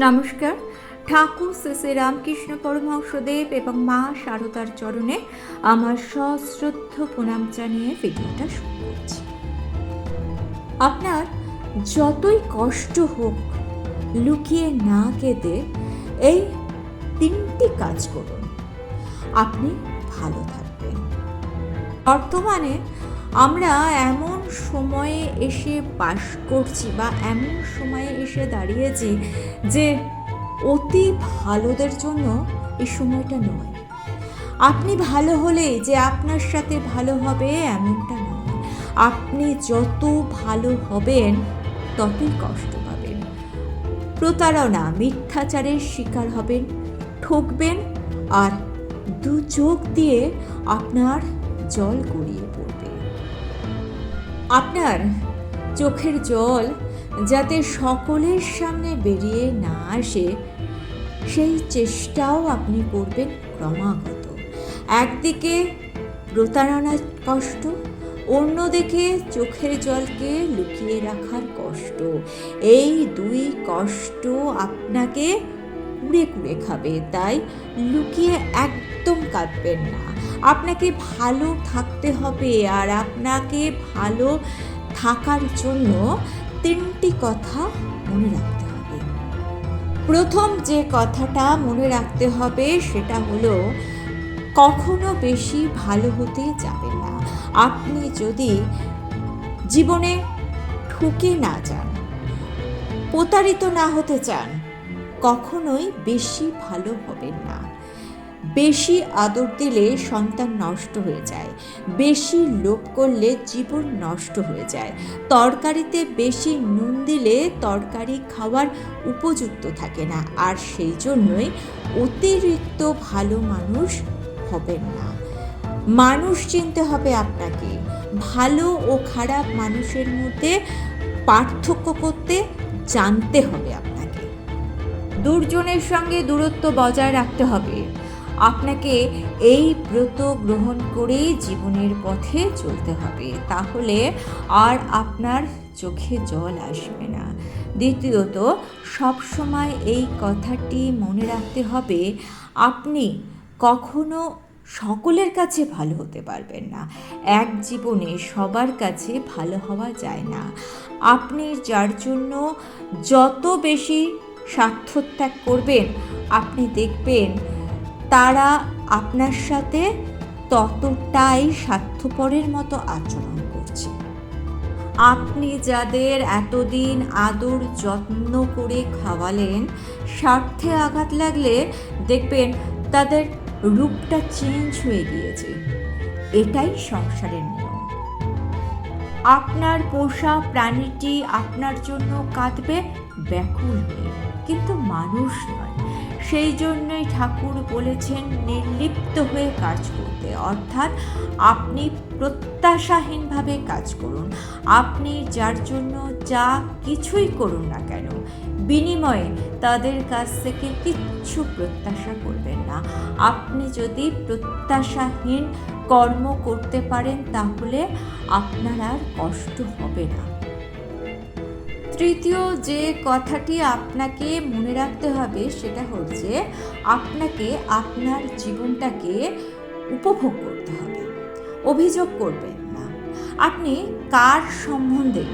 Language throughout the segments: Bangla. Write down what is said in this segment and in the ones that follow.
নমস্কার। ঠাকুর শ্রী শ্রী রামকৃষ্ণ পরমহংসদেব এবং মা শারদার চরণে আমার সশ্রদ্ধ প্রণাম জানিয়ে ভিডিওটা শুরু করছি। আপনার যতই কষ্ট হোক লুকিয়ে না কেঁদে এই তিনটি কাজ করুন। আপনি ভালো থাকবেন। বর্তমানে আমরা এমন সময়ে এসে বাস করছি বা এমন সময়ে এসে দাঁড়িয়েছি যে অতি ভালোদের জন্য এই সময়টা নয়। আপনি ভালো হলে যে আপনার সাথে ভালো হবে এমনটা নয়। আপনি যত ভালো হবেন, ততই কষ্ট পাবেন। প্রতারণা, মিথ্যাচারের শিকার হবেন, ঠকবেন আর দু চোখ দিয়ে আপনার জল গড়িয়ে আপনার চোখের জল যাতে সকলের সামনে বেরিয়ে না আসে, সেই চেষ্টাও আপনি করবেন ক্রমাগত। একদিকে প্রতারণার কষ্ট, অন্যদিকে চোখের জলকে লুকিয়ে রাখার কষ্ট। এই দুই কষ্ট আপনাকে কুড়ে কুড়ে খাবে, তাই লুকিয়ে একদম কাঁদবেন না। আপনাকে ভালো থাকতে হবে আর আপনাকে ভালো থাকার জন্য তিনটি কথা মনে রাখতে হবে। প্রথম যে কথাটা মনে রাখতে হবে সেটা হলো, কখনো বেশি ভালো হতে যাবেন না। আপনি যদি জীবনে ঠুকে না যান, প্রতারিত না হতে চান, কখনোই বেশি ভালো হবেন না। বেশি আদর দিলে সন্তান নষ্ট হয়ে যায়, বেশি লোভ করলে জীবন নষ্ট হয়ে যায়। তরকারিতে বেশি নুন দিলে তরকারি খাওয়ার উপযুক্ত থাকে না, আর সেই জন্যই অতিরিক্ত ভালো মানুষ হবেন না। মানুষ চিনতে হবে আপনাকে। ভালো ও খারাপ মানুষের মধ্যে পার্থক্য করতে জানতে হবে আপনাকে। দুর্জনের সঙ্গে দূরত্ব বজায় রাখতে হবে। আপনাকে এই ব্রত গ্রহণ করেই জীবনের পথে চলতে হবে। তাহলে আর আপনার চোখে জল আসবে না। দ্বিতীয়ত, সবসময় এই কথাটি মনে রাখতে হবে, আপনি কখনো সকলের কাছে ভালো হতে পারবেন না। এক জীবনে সবার কাছে ভালো হওয়া যায় না। আপনি যার জন্য যত বেশি স্বার্থত্যাগ করবেন, আপনি দেখবেন তারা আপনার সাথে ততটাই স্বার্থপরের মতো আচরণ করছে। আপনি যাদের এতদিন আদর যত্ন করে খাওয়ালেন, স্বার্থে আঘাত লাগলে দেখবেন তাদের রূপটা চেঞ্জ হয়ে গিয়েছে। এটাই সংসারের নিয়ম। আপনার পোষা প্রাণীটি আপনার জন্য কাঁদবে, ব্যাকুল হয়ে। কিন্তু মানুষ নয়। সেই জন্যই ঠাকুর বলেছেন, নির্লিপ্ত হয়ে কাজ করতে। অর্থাৎ আপনি প্রত্যাশাহীনভাবে কাজ করুন। আপনি যার জন্য যা কিছুই করুন না কেন, বিনিময়ে তাদের কাছ থেকে কিচ্ছু প্রত্যাশা করবেন না। আপনি যদি প্রত্যাশাহীন কর্ম করতে পারেন, তাহলে আপনার আর কষ্ট হবে না। তৃতীয় যে কথাটি আপনাকে মনে রাখতে হবে সেটা হচ্ছে আপনাকে আপনার জীবনটাকে উপভোগ করতে হবে। অভিযোগ করবেন না। আপনি কার সম্বন্ধে,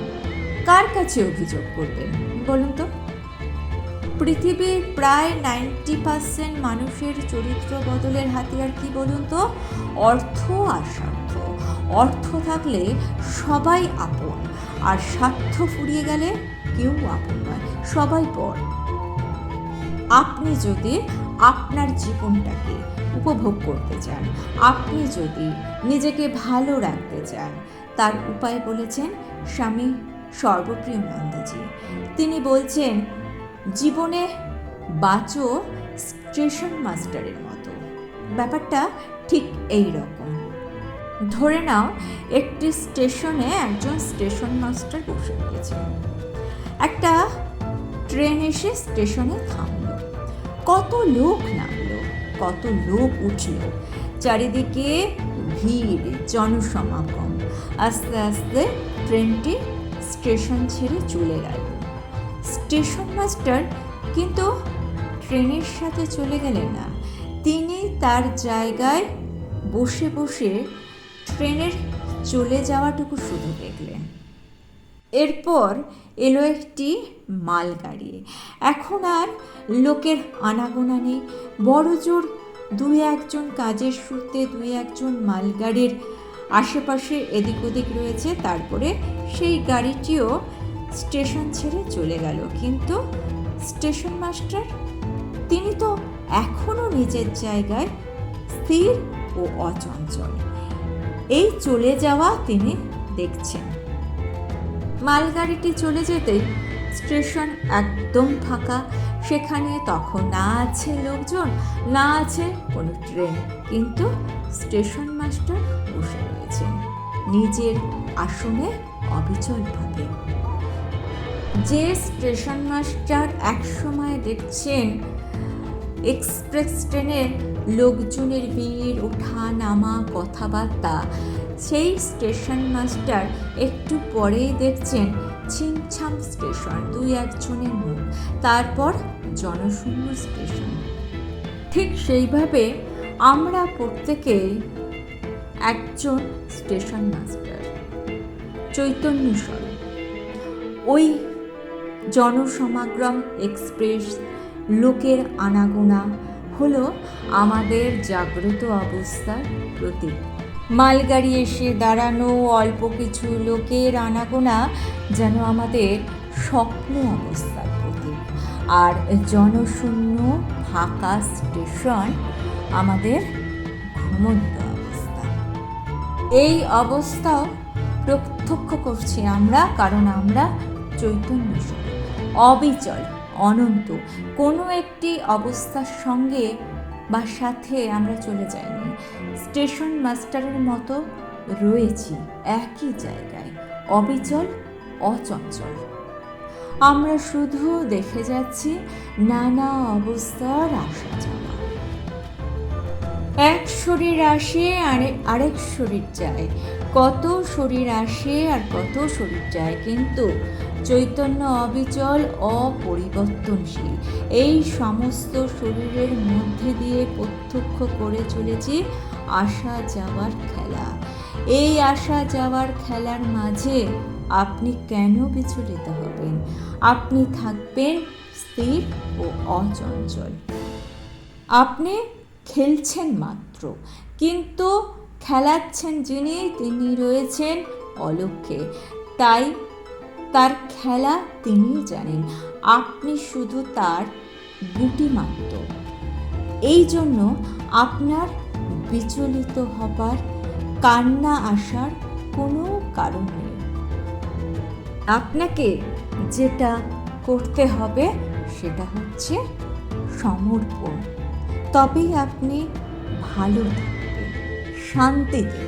কার কাছে অভিযোগ করবেন বলুন তো? পৃথিবীর প্রায় নাইনটি পার্সেন্ট মানুষের চরিত্র বদলের হাতিয়ার কি বলুন তো? অর্থ আর স্বার্থ। অর্থ থাকলে সবাই আপন। আর স্বার্থ ফুরিয়ে গেলে কেউ আপন নয়, সবাই পর আপনি যদি আপনার জীবনটাকে উপভোগ করতে চান, আপনি যদি নিজেকে ভালো রাখতে চান, তার উপায় বলেছেন স্বামী সর্বপ্রিয় নন্দজি। তিনি বলছেন জীবনে বাঁচো স্টেশন মাস্টারের মতো। ব্যাপারটা ঠিক এই রকম। ধরে নাও, একটি স্টেশনে একজন স্টেশন মাস্টার বসে রয়েছে। একটা ট্রেন এসে স্টেশনে থামলো। কত লোক নামলো, কত লোক উঠল। চারিদিকে ভিড়, জনসমাগম। আস্তে আস্তে ট্রেনটি স্টেশন ছেড়ে চলে গেল। স্টেশন মাস্টার কিন্তু ট্রেনের সাথে চলে গেলেন না। তিনি তার জায়গায় বসে বসে ট্রেনের চলে যাওয়াটুকু শুধু দেখলেন। এরপর এলো একটি মালগাড়ি। এখন আর লোকের আনাগোনা নেই। বড় জোর দুই একজন কাজের সূত্রে দুই একজন মালগাড়ির আশেপাশে এদিক ওদিক রয়েছে। তারপরে সেই গাড়িটিও স্টেশন ছেড়ে চলে গেল। কিন্তু স্টেশন মাস্টার, তিনি তো এখনও নিজের জায়গায় স্থির ও অচঞ্চল। এই চলে যাওয়া তিনি দেখছেন। মালগাড়িটি চলে যেতেই স্টেশন একদম ফাঁকা। সেখানে তখন না আছে লোকজন, না আছে কোনো ট্রেন। কিন্তু স্টেশন মাস্টার বসে রয়েছেন। নিজের আসনে অবিচলভাবে। যে স্টেশন মাস্টার একসময় দেখছেন, এক্সপ্রেস ট্রেনের লোকজনের ভিড়, ওঠা, নামা, কথাবার্তা। সেই স্টেশন মাস্টার একটু পরেই দেখছেন ছিমছাম স্টেশন, দুই একজনের মুখ। তারপর জনশূন্য স্টেশন। ঠিক সেইভাবে আমরা প্রত্যেকেই একজন স্টেশন মাস্টার, চৈতন্য স্বরূপ। ওই জনসমাগম এক্সপ্রেস লোকের আনাগোনা হলো আমাদের জাগ্রত অবস্থার প্রতীক। মালগাড়ি এসে দাঁড়ানো অল্প কিছু লোকের আনাগোনা যেন আমাদের স্বপ্ন অবস্থার প্রতীক। আর জনশূন্য ফাঁকা স্টেশন আমাদের ঘুমন্ত অবস্থা। এই অবস্থাও প্রত্যক্ষ করছি আমরা, কারণ আমরা চৈতন্য অবিচল, অনন্ত, কোনো একটি অবস্থার সঙ্গে বা সাথে আমরা চলে যাইনি। স্টেশন মাস্টারের মতো রয়েছি একই জায়গায়, অবিচল, অচঞ্চল। আমরা শুধু দেখে যাচ্ছি নানা অবস্থার আসা যাওয়া। এক শরীর আসে আরে আরেক শরীর যায়। কত শরীর আসে আর কত শরীর যায় কিন্তু চৈতন্য অবিচল, অপরিবর্তনশীল। এই সমস্ত শরীরের মধ্যে দিয়ে প্রত্যক্ষ করে চলেছি আসা যাওয়ার খেলা। এই আসা যাওয়ার খেলার মাঝে আপনি কেন বিচলিত হবেন? আপনি থাকবেন স্থির ও অচঞ্চল। আপনি খেলছেন মাত্র, কিন্তু খেলাচ্ছেন যিনি, তিনি রয়েছেন অলক্ষ্যে। তাই তার খেলা তিনিই জানেন। আপনি শুধু তার গুটি মাত্র। এই জন্য আপনার বিচলিত হবার কান্না আসার কোনো কারণ নেই। আপনাকে যেটা করতে হবে সেটা হচ্ছে সমর্পণ। তবেই আপনি ভালো থাকবেন শান্তিতে